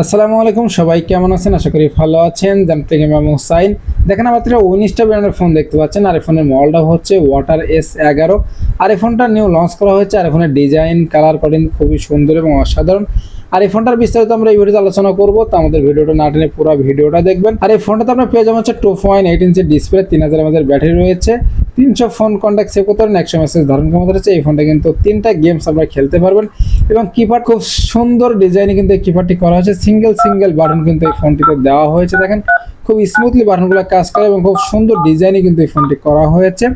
আসসালামু আলাইকুম, সবাই কেমন আছেন? আশা করি ভালো আছেন। জানতে গেম এবং সাইন দেখেন আমাদের উনিশটা ব্র্যান্ডের ফোন দেখতে পাচ্ছেন। আর এই ফোনের মডেলটা হচ্ছে ওয়াটার এস এগারো। আর এই ফোনটা নিউ লঞ্চ করা হয়েছে। আর এই ফোনের ডিজাইন কালার কোডিং খুবই সুন্দর এবং অসাধারণ। আর এই ফোনটার বিস্তারিত আমরা এই ভিডিওতে আলোচনা করব, তো আমাদের ভিডিওটা না টেনে পুরো ভিডিওটা দেখবেন। আর এই ফোনটাতে আপনার পেয়ে যাবেন হচ্ছে টু পয়েন্ট এইট ইঞ্চের ডিসপ্লে তিন হাজার আমাদের ব্যাটারি রয়েছে। তিনশো ফোন কন্ট্যাক্ট সেভ করতে পারেন, একশো মেসেজ ধারণ ক্ষমতা রয়েছে। এই ফোনটা কিন্তু তিনটা গেমস আপনারা খেলতে পারবেন। এবং কিপ্যাড খুব সুন্দর ডিজাইনে কিন্তু এই কিপ্যাডটি করা হয়েছে। সিঙ্গেল সিঙ্গেল বাটন কিন্তু এই ফোনটিতে দেওয়া হয়েছে, দেখেন। খুব স্মুথলি বাটনগুলো কাজ করে এবং খুব সুন্দর ডিজাইনে কিন্তু এই ফোনটি করা হয়েছে।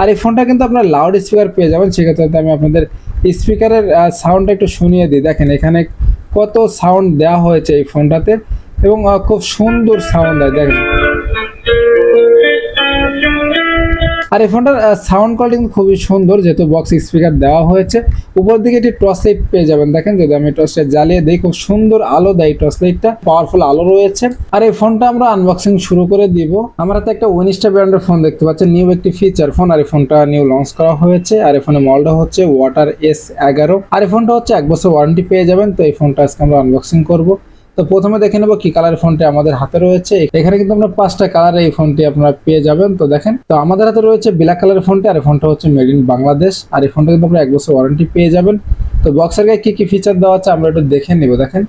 আর এই ফোনটা কিন্তু আপনার লাউড স্পিকার পেয়ে যাবেন। সেক্ষেত্রে আমি আপনাদের স্পিকারের সাউন্ডটা একটু শুনিয়ে দিই। দেখেন, এখানে কত সাউন্ড দেওয়া হয়েছে এই ফোনটাতে এবং খুব সুন্দর সাউন্ড হয় দেখেন আর এই ফোনটার সাউন্ড কোয়ালিটি কিন্তু খুবই সুন্দর, যেহেতু বক্স স্পিকার দেওয়া হয়েছে। উপর দিকে একটি টর্চ লাইট পেয়ে যাবেন। দেখেন, যদি আমি টর্চ লাইট জ্বালিয়ে দিই, খুব সুন্দর আলো দেয় টর্চ লাইটটা পাওয়ারফুল আলো রয়েছে। আর এই ফোনটা আমরা আনবক্সিং শুরু করে দিব। আমরা তো একটা উনিশটা ব্র্যান্ডের ফোন দেখতে পাচ্ছি নিউ একটি ফিচার ফোন আর এই ফোনটা নিউ লঞ্চ করা হয়েছে। আর এই ফোনের মডেলটা হচ্ছে ওয়াটার এস এগারো। আর এই ফোনটা হচ্ছে এক বছর ওয়ারেন্টি পেয়ে যাবেন। তো এই ফোনটা আজকে আমরা আনবক্সিং করব। তো প্রথমে দেখে নেব কি কালার ফোনটি আমাদের হাতে রয়েছে। এখানে কিন্তু আমরা পাঁচটা কালার এই ফোনটি আপনারা পেয়ে যাবেন। তো দেখেন, তো আমাদের হাতে রয়েছে ব্ল্যাক কালার ফোনটি আর ফোনটা হচ্ছে মেড ইন বাংলাদেশ। আর এই ফোনটা কিন্তু আপনারা এক বছর ওয়ারেন্টি পেয়ে যাবেন। তো বক্সের গায়ে কি কি ফিচার দেওয়া আছে আমরা একটু দেখে নিব। দেখেন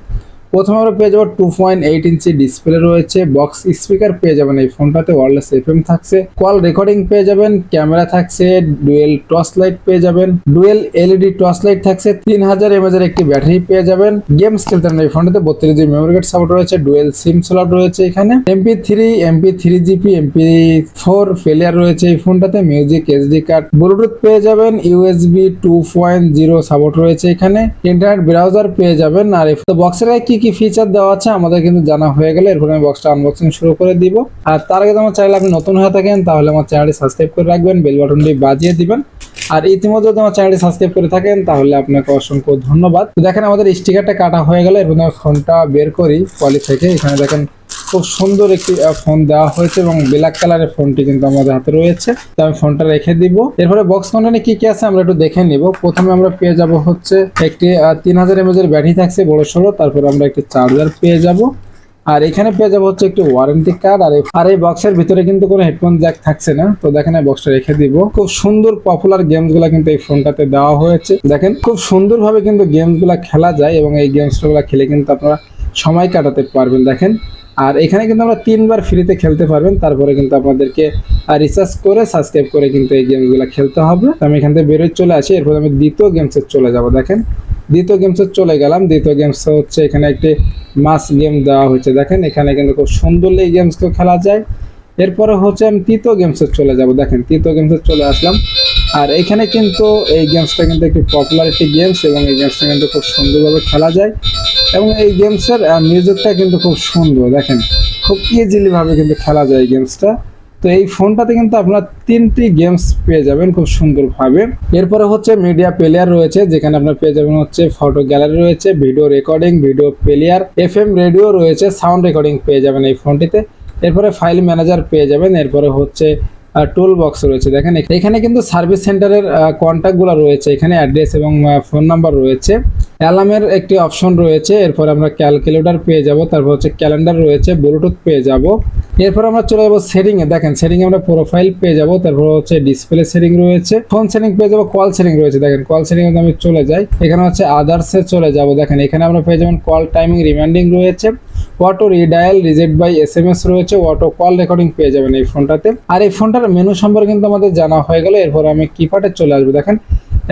প্রথমে আমরা পেয়ে যাব টু পয়েন্ট এইট ইঞ্চি ডিসপ্লে রয়েছে বক্স স্পিকার পেয়ে যাবেন এই ফোনটাতে ওয়ারলেস এফএম থাকছে কল রেকর্ডিং পেয়ে যাবেন ক্যামেরা থাকছে ডুয়েল টর্চ লাইট পেয়ে যাবেন ডুয়েল এলইডি টর্চ লাইট থাকছে, তিন হাজার এমএজ এর একটি ব্যাটারি পেয়ে যাবেন গেমস খেলতে পারেন এই ফোনটাতে, বত্রিশ জিবি মেমোরি কার্ড সাপোর্ট রয়েছে ডুয়েল সিম স্লট রয়েছে এখানে MP three MP three GP MP four failure রয়েছে এই ফোনটাতে মিউজিক এসডি কার্ড ব্লুটুথ পেয়ে যাবেন USB two point zero support রয়েছে এখানে ইন্টারনেট ব্রাউজার পেয়ে যাবেন, আর বক্সের কি কি ফিচার দেওয়া আছে আমাদের কিন্তু জানা হয়ে গেলে, এরপরে আমি বক্সটা আনবক্সিং শুরু করে দিব। আর তার আগে আমার চাইলে আপনি নতুন হয়ে থাকেন, তাহলে আমার চ্যানেলটি সাবস্ক্রাইব করে রাখবেন বেল বাটনটি বাজিয়ে দিবেন। আর ইতিমধ্যে যদি আমার চ্যানেলটি সাবস্ক্রাইব করে থাকেন, তাহলে আপনাকে অসংখ্য ধন্যবাদ। দেখেন আমাদের স্টিকারটা কাটা হয়ে গেলে, এরপর আমি ফোনটা বের করি পলি থেকে। এখানে দেখেন খুব সুন্দর একটি ফোন দেওয়া হয়েছে এবং ব্ল্যাক কালারের ফোনটি কিন্তু আমাদের হাতে রয়েছে। তো আমি ফোনটা রেখে দিব। এরপরে বক্স কন্টেন্টে কি কি আছে আমরা একটু দেখে নিব। প্রথমে আমরা পেয়ে যাব হচ্ছে একটি তিন হাজার এমএজ এর ব্যাটারি থাকছে বড় সড়ো। তারপরে আমরা একটি চার্জার পেয়ে যাব। আর এখানে পেয়ে যাব হচ্ছে একটি ওয়ারেন্টি কার্ড আর আর এই বক্সের ভিতরে কিন্তু কোনো হেডফোন জ্যাক থাকছে না। তো দেখেন এই বক্সটা রেখে দিব। খুব সুন্দর পপুলার গেমসগুলা কিন্তু এই ফোনটাতে দেওয়া হয়েছে। দেখেন খুব সুন্দরভাবে কিন্তু গেমসগুলা খেলা যায় এবং এই গেমসগুলা খেলে কিন্তু আপনারা সময় কাটাতে পারবেন। দেখেন আর এখানে কিন্তু আমরা তিনবার ফ্রিতে খেলতে পারবেন, তারপরে কিন্তু আপনাদেরকে রিচার্জ করে সাবস্ক্রাইব করে কিন্তু এই গেমগুলো খেলতে হবে। আমি এখান থেকে বেরোয় চলে আসি, এরপর আমি দ্বিতীয় গেমসে চলে যাব, দেখেন। দ্বিতীয় গেমসে চলে গেলাম, দ্বিতীয় গেমস হচ্ছে এখানে একটি মাস গেম দেওয়া হয়েছে, দেখেন। এখানে কিন্তু খুব সুন্দর এই গেমসকে খেলা যায়। এরপরে হচ্ছে আমি তৃতীয় গেমসে চলে যাব, দেখেন। তৃতীয় গেমসে চলে আসলাম। আর এখানে কিন্তু এই গেমসটা কিন্তু একটি পপুলার একটি গেমস এবং এই গেমসটা কিন্তু খুব সুন্দরভাবে খেলা যায়। এবং এই গেমসের মিউজিকটা কিন্তু খুব সুন্দর, দেখেন। খুব ইজিলি ভাবে কিন্তু খেলা যায় গেমসটা। তো এই ফোনটাতে কিন্তু আপনার তিনটি গেমস পেয়ে যাবেন খুব সুন্দরভাবে। এরপরে হচ্ছে মিডিয়া প্লেয়ার রয়েছে, যেখানে আপনার পেয়ে যাবেন হচ্ছে ফটো গ্যালারি রয়েছে video recording video player F radio রয়েছে সাউন্ড রেকর্ডিং পেয়ে যাবেন এই ফোনটিতে। এরপরে ফাইল ম্যানেজার পেয়ে যাবেন, এরপরে হচ্ছে টুল বক্স রয়েছে। দেখেন এখানে কিন্তু সার্ভিস সেন্টারের কন্ট্যাক্টগুলো রয়েছে। এখানে অ্যাড্রেস এবং ফোন নাম্বার রয়েছে। অ্যালার্মের একটি অপশন রয়েছে। এরপর আমরা ক্যালকুলেটর পেয়ে যাব। তারপর হচ্ছে ক্যালেন্ডার রয়েছে। ব্লুটুথ পেয়ে যাব। এরপর আমরা চলে যাব সেটিং এ। দেখেন সেটিং এ আমরা প্রোফাইল পেয়ে যাব। তারপর হচ্ছে ডিসপ্লে সেটিং রয়েছে। ফোন সেটিং পেয়ে যাব কল সেটিং রয়েছে। দেখেন কল সেটিং আমি চলে যাই, এখানে হচ্ছে আদার্সে চলে যাব। দেখেন, এখানে আমরা পেয়ে যাবেন কল টাইমিং রিমাইন্ডিং রয়েছে। Auto redial reject by S M S রয়েছে, অটো কল রেকর্ডিং পেয়ে যাবেন এই ফোনটাতে আর এই ফোনটার মেনু সম্পর্কে কিন্তু আমাদের জানা হয়ে গেল, এরপর আমি কিপ্যাডে চলে আসব। দেখেন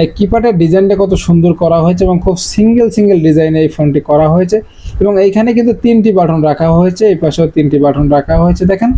এই কিপ্যাডের ডিজাইনটা কত সুন্দর করা হয়েছে এবং খুব সিঙ্গেল সিঙ্গেল ডিজাইনে এই ফোনটি করা হয়েছে। এবং এইখানে কিন্তু তিনটি বাটন রাখা হয়েছে, এই পাশেও তিনটি বাটন রাখা হয়েছে, দেখেন।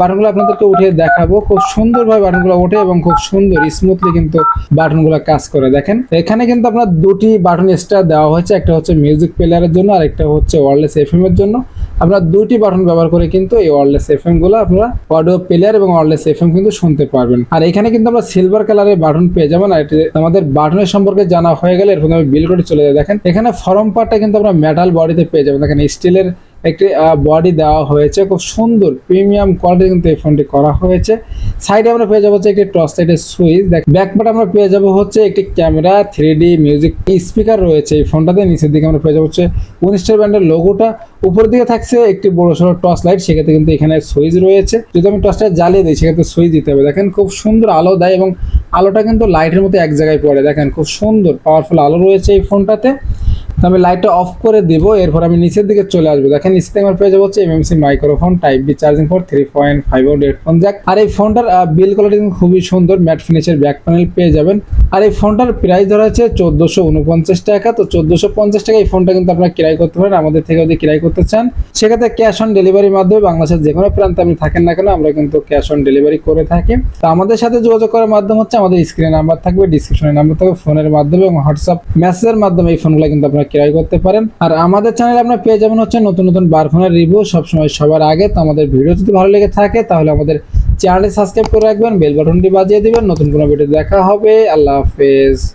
বাটনগুলো আপনাদেরকে উঠিয়ে দেখাবো। খুব সুন্দরভাবে বাটনগুলো ওঠে এবং খুব সুন্দর স্মুথলি কিন্তু বাটনগুলো কাজ করে, দেখেন। এখানে কিন্তু আপনার দুটি বাটন এক্সট্রা দেওয়া হয়েছে, একটা হচ্ছে মিউজিক প্লেয়ারের জন্য, আর একটা হচ্ছে ওয়ারলেস এফএম এর জন্য। আপনার দুটি বাটন ব্যবহার করে কিন্তু এই ওয়ারলেস এফএমগুলো আপনারা অডিও প্লেয়ার এবং ওয়ারলেস এফএম কিন্তু শুনতে পারবেন। আর এখানে কিন্তু আমরা সিলভার কালারের বাটন পেয়ে যাবেন, আর আমাদের বাটনের সম্পর্কে জানা হয়ে গেলে এরপর আমি বিল করে চলে যাই। দেখেন, এখানে ফরম পার্টটা কিন্তু আমরা মেটাল বডিতে পেয়ে যাবেন। দেখেন স্টিলের একটি বডি দেওয়া হয়েছে। খুব সুন্দর প্রিমিয়াম কোয়ালিটি কিন্তু এই ফোনটি করা হয়েছে। সাইডে আমরা পেয়ে যাব হচ্ছে একটি টর্চ লাইটের সুইচ দেখ ব্যাকপার্ট আমরা পেয়ে যাব হচ্ছে একটি camera three D music speaker রয়েছে এই ফোনটাতে নিচের দিকে আমরা পেয়ে যাব হচ্ছে উনিশটার ব্যান্ডের লোগোটা উপরের দিকে থাকছে একটি বড় সড়ো টর্চ লাইট সেক্ষেত্রে কিন্তু এখানে সুইচ রয়েছে। যদি আমি টর্চটা জ্বালিয়ে দিই, সেক্ষেত্রে সুইচ দিতে হবে। দেখেন, খুব সুন্দর আলো দেয় এবং আলোটা কিন্তু লাইটের মতো এক জায়গায় পড়ে। দেখেন, খুব সুন্দর পাওয়ারফুল আলো রয়েছে এই ফোনটাতে। তো আমি লাইটটা অফ করে দিব, এরপর আমি নিচের দিকে চলে আসব। দেখেন নিচে আমার পেয়ে যাব হচ্ছে MMC microphone type B charging four three point five out headphone jack আর এই ফোনটার বিল কোয়ালিটি খুবই সুন্দর ম্যাট ফিনিশের ব্যাক প্যানেল পেয়ে যাবেন। আর এই ফোনটার প্রাইস ধরা হচ্ছে চোদ্দোশো উনপঞ্চাশ টাকা। তো চোদ্দোশো পঞ্চাশ টাকা এই ফোনটা কিন্তু আপনারা ক্রয় করতে পারেন, আমাদের থেকে যদি ক্রয় করতে চান। সেক্ষেত্রে ক্যাশ অন ডেলিভারির মাধ্যমে বাংলাদেশের যে কোনো প্রান্তে আপনি থাকেন না কেন, আমরা কিন্তু ক্যাশ অন ডেলিভারি করে থাকি। তো আমাদের সাথে যোগাযোগ করার মাধ্যম হচ্ছে আমাদের স্ক্রিনে নাম্বার থাকবে ডিসক্রিপশনে নাম্বার থাকবে ফোনের মাধ্যমে এবং হোয়াটসঅ্যাপ মেসেজের মাধ্যমে এই ফোনগুলো কিন্তু আপনারা ক্রয় করতে পারেন। আর আমাদের চ্যানেলে আপনার পেয়ে যাবেন হচ্ছে নতুন নতুন বারফোনের রিভিউ সবসময় সবার আগে। তো আমাদের ভিডিও যদি ভালো লেগে থাকে, তাহলে আমাদের চ্যানেলে সাবস্ক্রাইব করে রাখবেন বেল বাটনটি বাজিয়ে দিবেন। নতুন কোনো ভিডিও দেখা হবে। আল্লাহ হাফেজ।